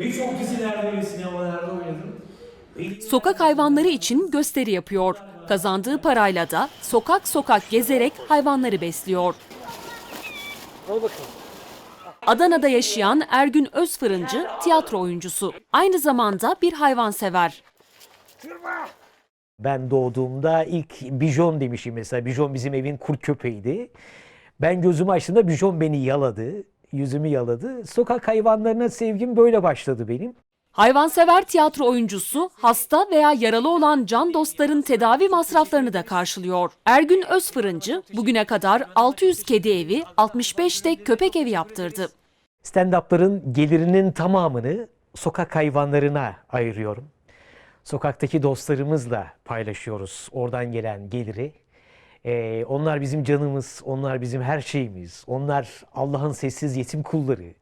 Birçok dizilerde ve sinemalarda oynadım. Sokak hayvanları için gösteri yapıyor. Kazandığı parayla da sokak sokak gezerek hayvanları besliyor. Adana'da yaşayan Ergün Özfırıncı tiyatro oyuncusu. Aynı zamanda bir hayvansever. Ben doğduğumda ilk bijon demişim mesela. Bijon bizim evin kurt köpeğiydi. Ben gözümü açtığımda bijon beni yaladı. Yüzümü yaladı. Sokak hayvanlarına sevgim böyle başladı benim. Hayvansever tiyatro oyuncusu hasta veya yaralı olan can dostların tedavi masraflarını da karşılıyor. Ergün Özfırıncı bugüne kadar 600 kedi evi, 65 de köpek evi yaptırdı. Stand-up'ların gelirinin tamamını sokak hayvanlarına ayırıyorum. Sokaktaki dostlarımızla paylaşıyoruz oradan gelen geliri. Ee, onlar bizim canımız, onlar bizim her şeyimiz. Onlar Allah'ın sessiz yetim kulları.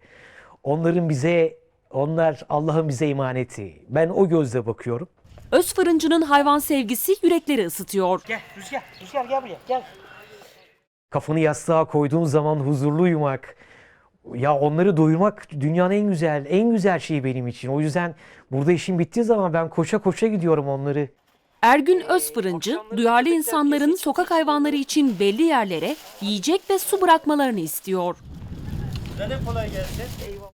Onların bize, onlar Allah'ın bize emaneti. Ben o gözle bakıyorum. Özfırıncı'nın hayvan sevgisi yürekleri ısıtıyor. Gel Rüzgar, Rüzgar gel buraya gel. Kafanı yastığa koyduğun zaman huzurlu uyumak, ya onları doyurmak dünyanın en güzel, en güzel şeyi benim için. O yüzden burada işim bittiği zaman ben koşa koşa gidiyorum onları. Ergün Özfırıncı, duyarlı insanların sokak hayvanları için belli yerlere yiyecek ve su bırakmalarını istiyor. Size kolay gelsin. Eyvallah.